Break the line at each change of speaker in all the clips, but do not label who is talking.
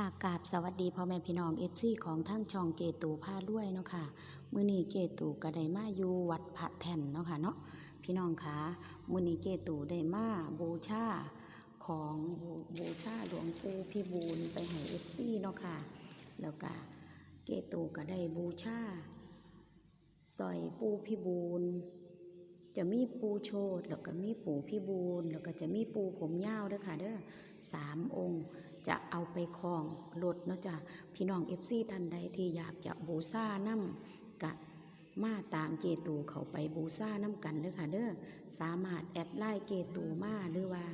ค่ะกราบสวัสดีพ่อแม่พี่น้องเอฟซีของทั้งช่องเกตูพาด้วยเนาะค่ะมือนี้เกตูก็ได้มาอยู่วัดพระแท่นเนาะค่ะเนาะพี่น้องคะมือนี้เกตูได้มาบูชาของบูชาหลวงปู่พี่บูลไปให้เอฟซีเนาะค่ะแล้วก็เกตูก็ได้บูชาสร้อยปู่พี่บูลจะมีปูโชดแล้วก็มีปูพี่บูลแล้วก็จะมีปูผมยาวด้วยค่ะเด้อสามองค์ จะเอาไปคลองรถเนาะจ้ะพี่น้องเอฟซีท่านใดที่อยากจะบูซาน้ำกะมาตามเจตูเขาไปบูซาน้ำกันเด้อค่ะเด้อสามารถแอดไลน์เกตูมาหรือว่า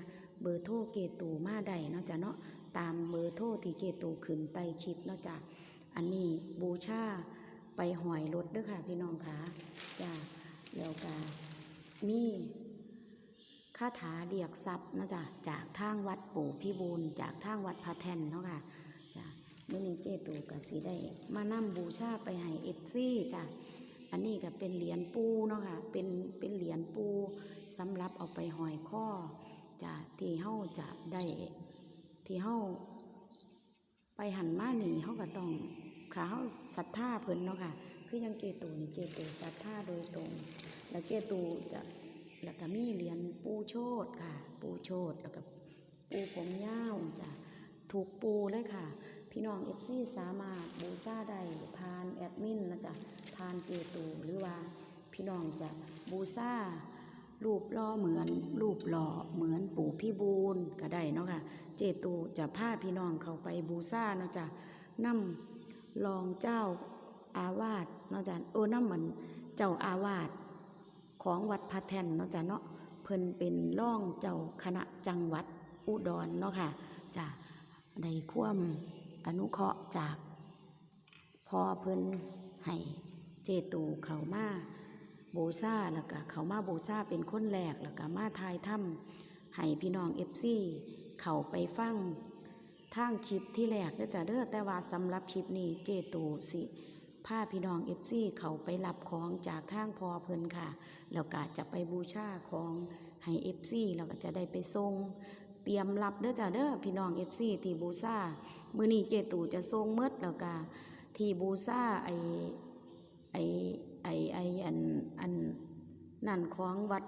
เบอร์โทรเกตูมาได้เนาะจ้ะเนาะตามเบอร์โทรที่เกตูขึ้นใต้คลิปเนาะจ้ะอันนี้บูชาไปหอยรถเด้อค่ะพี่น้องค่ะจ้ะแล้วก็มี คาถาเรียกทรัพย์นะจ้ะจากทางวัดปู่พิบูลจากทางวัดพระแทนเนาะค่ะจ้ะมื่อนี้เจตูก็สิได้ มานำบูชาไปให้เอฟซีจ้ะอันนี้ก็เป็นเหรียญปูเนาะค่ะเป็นเป็นเหรียญปูสำหรับเอาไปหอยข้อจ้ะที่เฮาจะได้ที่เฮาไปหันมาหนีเฮาก็ต้องขาเฮาศรัทธาเพิ่นเนาะค่ะ คือยังเกตูนี่เกตูศรัทธาโดยตรง แล้วเกตูจะ แล้วก็มีเหรียญปูโชดค่ะ ปูโชดแล้วก็ปูผมยาวจ้ะถูกปูเลยค่ะ พี่น้องเอฟซีสามารถบูซาได้ผ่านแอดมินนะจ๊ะผ่านเจตูหรือว่า พี่น้องจะบูซารูปล่อเหมือนรูปหล่อเหมือนปู่พี่บูนก็ได้เนาะค่ะ เจตูจะพาพี่น้องเขาไปบูซาเนาะจ๊ะนำรองเจ้าอาวาสเนาะจ๊ะเออนำเหมือนเจ้าอาวาส ของวัดพระแท่นเนาะจ้ะเนาะเพิ่นเป็นร่องเจ้าคณะจังหวัดอุดรเนาะค่ะจ้ะได้ควมอนุเคราะห์จากพอเพิ่นให้เจตูเขามาโบูชาแล้วก็เขามาโบูชาเป็นคนแรกแล้วก็มาทายถ้ำให้พี่น้องเอฟซีเขาไปฟังทางคลิปที่แรกเด้อจ้ะเด้อแต่ว่าสำหรับคลิปนี้เจตูสิ พาพี่น้องเอฟซีเขาไปรับของจากทางพอเพิ่นค่ะ แล้วก็จะไปบูชาของให้เอฟซีแล้วก็จะได้ไปส่งเตรียมรับเด้อจ้าเด้อพี่น้องเอฟซีที่บูชามือนี้เจตูจะส่งเมดแล้วก็ที่บูชาไอไอไอไออันอันนั่นของวัด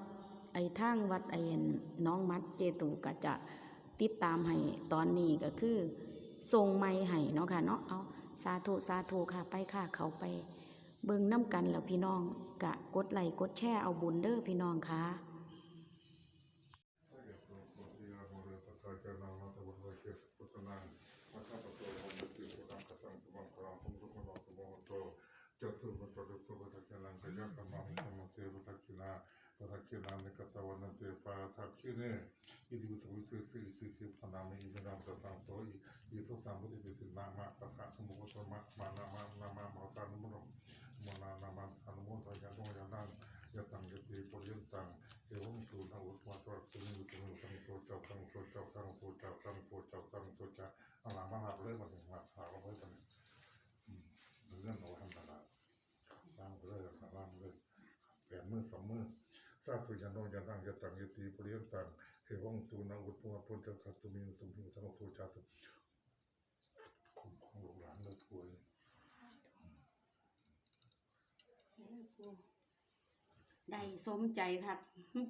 ไอทางวัดไอ,อนน้องมัดเจตูก็จะติดตามให้ตอนนี้ก็คือส่งไม้ให้เนาะค่ะเนาะเอา สาธุสาธุค่ะไปค่ะเขาไป เบิ่งน้ำกันแล้วพี่น้องกะกดไลค์กดแชร์เอาบุญเด้อพี่น้องค่ะ
จะสุปตระสุปตะกินังขยักขมังขมังกาปทักรรณเตปาทักขิเนอิติวิสวิสุสิสิสิธนามิอินทรังสมามะมังเอวตมาตรัสุนิสุนิสังโสเจ้าสังโสเจ้าสังโสเจ้าสังโสเจ้าสังโสเจ้าเอาหลังมา หับเลยมันมาหาเอาไว้ตรงนี้เรื่องเอาไว้ทำตลาดล่างไปเลยครับล่างไปเลยแปดมือสองมือ ซาสุยันโนยันตังยัตังยตีปริยันตังเอวังสูนังอุตมะพุทธคัตตุมิสุมิสังโฆจาสุคุ้มของลูกหลานเลยทุย
ได้สมใจครับ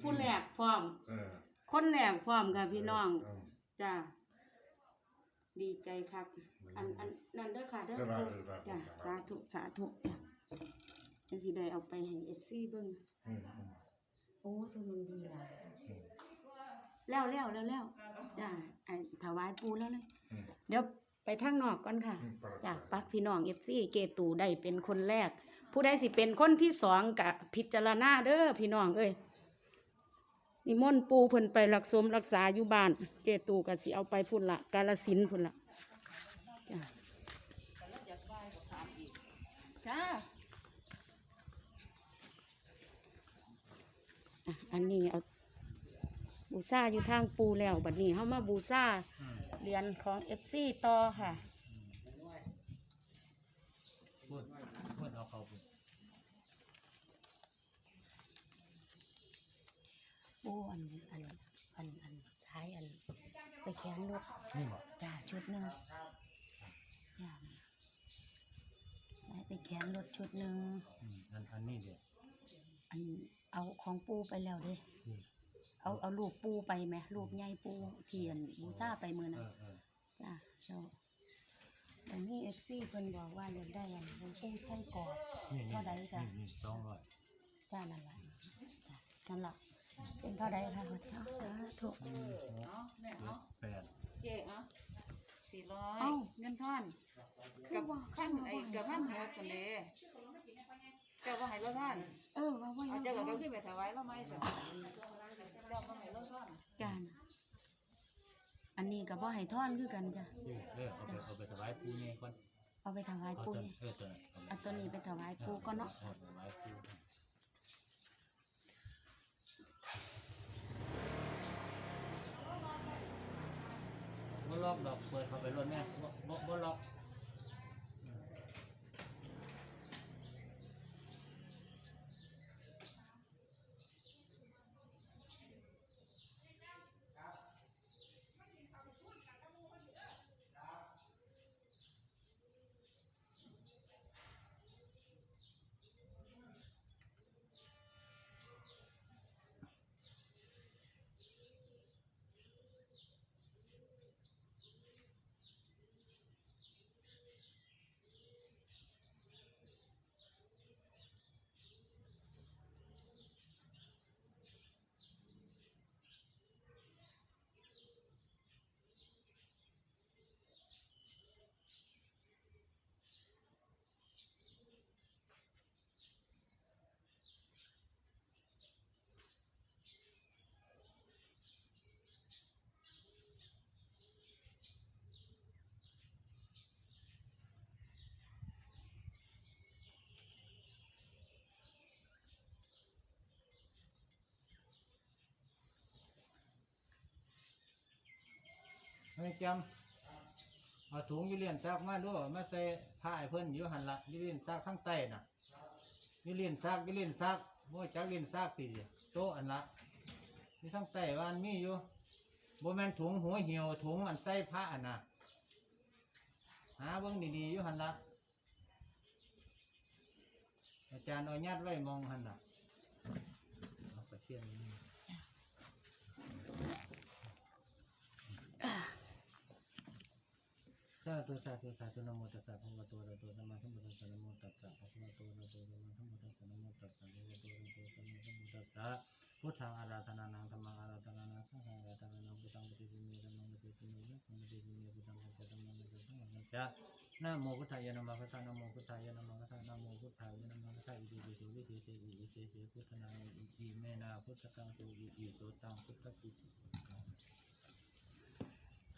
ผู้แรกพร้อม
เออ
คนแรกพร้อมค่ะพี่น้อง
เจ้า
ดีใจครับ อันอันนั่นเด้อค่ะเด้อ
เออได้เออได้
จ้าสาธุสาธุจ้ะจังสิได้เอาไปให้เอฟซีเบิ่ง
อืมอืม
โอ้สมุนดีหลาย
อืม
แล้วแล้วแล้วแล้วจ้าไอ้ถวายปูแล้วเลย
อืม
เดี๋ยวไปทางนอกก่อนค่ะ
อืมไป
จากปักพี่น้องเอฟซีเกตูได้เป็นคนแรก ผู้ใดสิเป็นคนที่สองกับพิจารณาเด้อพี่น้องเอ้ยนิมนต์ปูเพิ่นไปรักสมรักษาอยู่บ้าน เกตูก็สิเอาไปพุ่นละกาลสินธุ์พุ่นละจ้ะจ้า อันนี้เอาบูซาอยู่ทางปูแล้วบัดนี้เข้ามาบูซาเรียนของเอฟซีต่อค่ะ
พูอ้
อันอันอันอันซ้ายอัน ไปแขนรถ
นี่
จ้าชุดหนึ่งไปแขนรถชุดหนึ่ง
อันอันนี้เดียว
อัน เอาของปูไปแล้วเด้
นี่
เอาเอาลูกปูไปไหมลูกใหญ่ปูเทียนบูชาไปมือ
เอ
นะ
อเออ
จ้าแล้วแต่นี่เอฟซีเพิ่นบอกว่าอยากได้อันหลวงปูไส้กรอก
นี่นี่
เท่าใดจ้ะ
นี่นี่สองร้อย
จ้านั่นล่ะจ้ะนั่นล่ะเป็นเท่าใดคะเอาสาธุ
อืมหก
เอาแม่
เจ็
เอา
ดแปด
เจ๊เอาสี่ร้อย
เอ้า
เงินท่อนกับพันไอ้กับพันหัวกันเด้ เจ้าก็ให้รถท่อน
เออว่าว่า
เอา
ยัง
เจ้าก็เอาขึ้นไปถวายแล้วไหมจ้ะเจ้าก็ให้รถท่อน
การอันนี้ก็บ่ให้ท่อนคือกันจ้ะ
นี่เออเอาไปเอาไปถวายปูนี่ก่อน
เอาไปถวาย
เอา
ปู
ตัวเออตัวนั้น
เอาตัวนี้ไปถวายปูก็เนาะ
ออถวายปูบ่ล็อกดอกเปิดเข้าไปรถแม่ เฮ้จำเอาถุงยูเรียนซักมาด้วยมาใส่ผ้าให้เพิ่นอยู่หันละยูเรียนซักข้างใต้น่ะยูเรียนซักยูเรียนซักบ่จักเรียนซักติโตะอันละที่ข้างใต้ว่าอันมีอยู่บ่แม่นถุงหัวเหี่ยวถุงอันใส่ผ้าอันน่ะหาเบิ่งดีๆอยู่หันละอาจารย์เอายัดไว้มองหันน่ะเอาไปเชียน สาธุสาธุสาธุนะโมตัสสะภะคะวะโตอะระโตสัมมาสัมพุทธัสสะนะโมตัสสะภะคะวะโตอะระโตสัมมาสัมพุทธัสสะนะโมตัสสะภะคะวะโตอะระโตสัมมาสัมพุทธัสสะพุทธังอาราธนานังธัมมังอาราธนานังสังฆังอาราธนานังพุทธังปฏิปิเมธัมมังปฏิปิเมธัมมังปฏิปิเมพุทธังปฏิธัมมังปฏิธัมมังจะนะโมพุทธายะนะโมพุทธานะโมพุทธายะนะโมพุทธานะโมพุทธายะนะโมพุทธายะอิติปิโสวิเศษอิอิเสสพุทธนาอิอิเมนาพุทธกังสุอิอิโสตังพุทธกิจ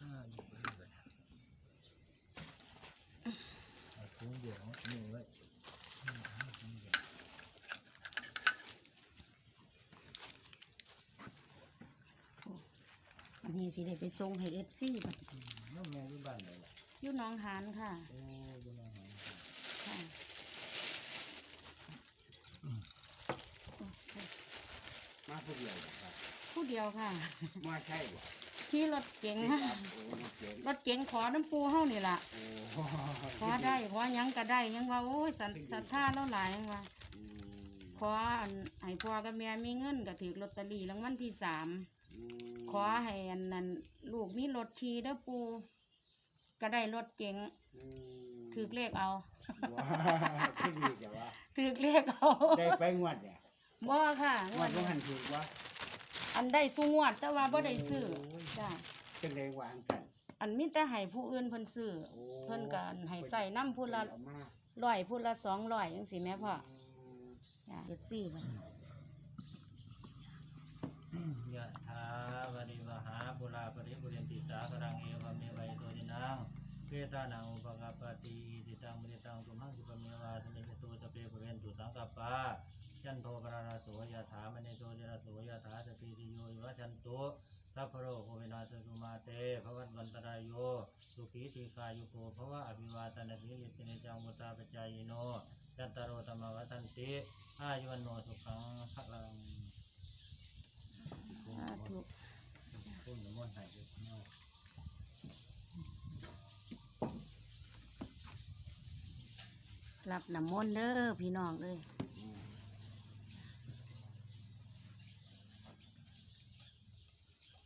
อ่า ถุงเดียวนี่ไว้อืมเอาถุงเดียว
อันนี้ที่ได้ไปส่งให้เอฟซีบัด
อืมน้องแม่อยู่บ้านไหนล่ะ
อยู่หน้องหานค่ะ
โอ้อยู่น้องหาง
ค่ะ
มาผู้เดียวเหรอครับ
ผู้เดียวค่ะ
มาใช่บ่
ขี่รถเก๋ง
ค
ค่ะ
รับโอ้มาเจ๋ง
รถเก๋งขอน้ำปูเฮานี่ล่ะ
โอ้
ขอได้ขอหยังก็ได้ยังว่าโอ้ยสันศรัทธาเราหลายยังว่า
อืม
ขออันให้พ่อกับแม่มีเงินก็ถือลอตเตอรี่รางวัลที่สาม
อืม
ขอให้อันนั้นลูกมีรถขี่เด้อปูก็ได้รถเก๋ง
อืม
ถือเลขเอา
ว้าที่ดีแต่ว่า
ถือเลขเอา
ได้ไปงวดเนี่ย
บ่ค่ะ
งวดบ่หันถูกว่า
อันได้สูงวด แต่ว่าบ่ได้ซื้อจ้ะ
จังไดวางกัน
อันมีแต่ให้ผู้อื่นเพิ่นซื้อ
โอ้
เพิ่นก็ให้ใส่น้ำผู้ละ
เอามา
ร้อยผู้ละสองร้อยจังซี่แม่พ่อ
อืม
จ้ะเฮ็ดซี่ไป
ยะถาวริวหาปุราปริปุเรนติสาครังเอวเมวัยโตจินังเปตานังอุปกปปติติตังมริตังตุมังสุปเมวาสนิจตุสพเพปุเรนตุสังกัปปะ จันโทปราราโสยะถามณีโสจรโสยะถาสปีติโยวิวัชันตุสัพพโรโควินาศสุมาเตภวัตวันตรายโยสุขีทีคายุโกภวะอภิวาตนาทิยติเนจังมุตาปจายโนจันตารโรธรรมวัฏันติอายุวันโนสุขังพลัง
สาธุ
พูดน้ำมนหายไปข้างนอก
รับน้ำมนต์เด้อพี่น้องเอ้ย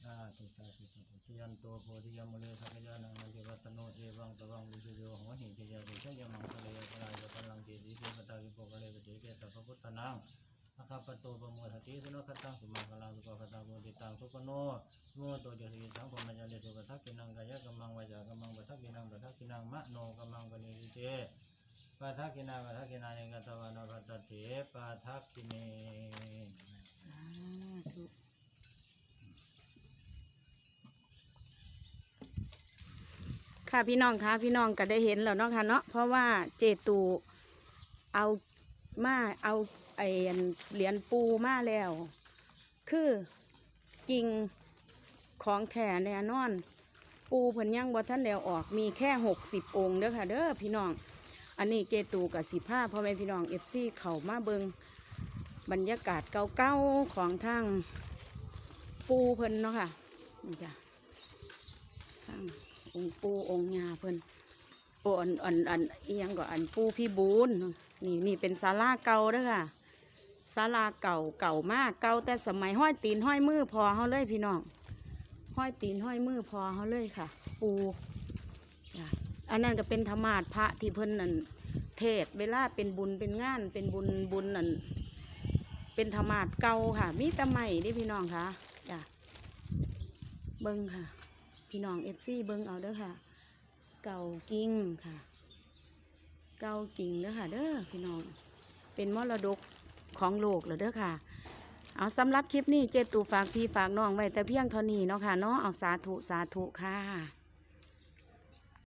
สา ธุสาธุสาธุยันโตโพธิยมุเลสักยานังนันติวัตโนเอวังตวังวิสุโยหัวหิติยาติชยมังคะเลยพลายพลังเกติเสปตาวิโปกะเลปฏิเกตพระพุทธนังอาคาปโตปโมทติสนุขตังสุมาคลังสุปคตังโมติตังสุปโนโมโตเจสิสังพมัจจเลสุกทักกินังกายกัมมังวาจากัมมังปัทกินังปัทกินังมะโนกัมมังปณิริเตปัทกินังปัทกินังเนกตวานภัตเถปัทกิเน
ค่ะพี่น้องคะพี่น้องก็ได้เห็นแล้วเนาะค่ะเนาะเพราะว่าเจตูเอามาเอาไอเหรียญปูมาแล้ว คือกิ่งของแท้แน่นอน ปูเพิ่นยังบ่ทันแล้วออกมีแค่หกสิบองค์เด้อค่ะเด้อพี่น้อง อันนี้เจตูกับสิผ้าพ่อแม่พี่น้องเอฟซีเข้ามาเบิงบรรยากาศเก่าๆของทางปูเพิ่นเนาะค่ะนี่จ้ะทาง องค์ปูองค์ยาเพิ่นโอ้อันอันอันเอียงก็อันปูพี่บูนนี่นี่เป็นศาลาเก่าเด้อค่ะศาลาเก่าเก่ามากเก่าแต่สมัยห้อยตีนห้อยมือพอเขาเลยพี่น้องห้อยตีนห้อยมือพอเขาเลยค่ะ ปูอันนั้นก็เป็นธรรมาสน์พระที่เพิ่นนั่นเทศเวลาเป็นบุญเป็นงาน เป็นบุญบุญนั่นเป็นธรรมาสน์เก่าค่ะ มีแต่ใหม่นี่พี่น้องค่ะจ้ะเบิ้งค่ะ พี่น้องเอฟซีเบิ้งเอาเด้อค่ะ เก่ากิ่งค่ะ เก่ากิ่งเด้อค่ะ เด้อพี่น้อง เป็นมรดกของโลกเลยเด้อค่ะ เอาสำหรับคลิปนี้เจตูฝากพี่ฝากน้องไว้แต่เพียงเท่านี้เนาะค่ะเนาะเอาสาธุสาธุค่ะ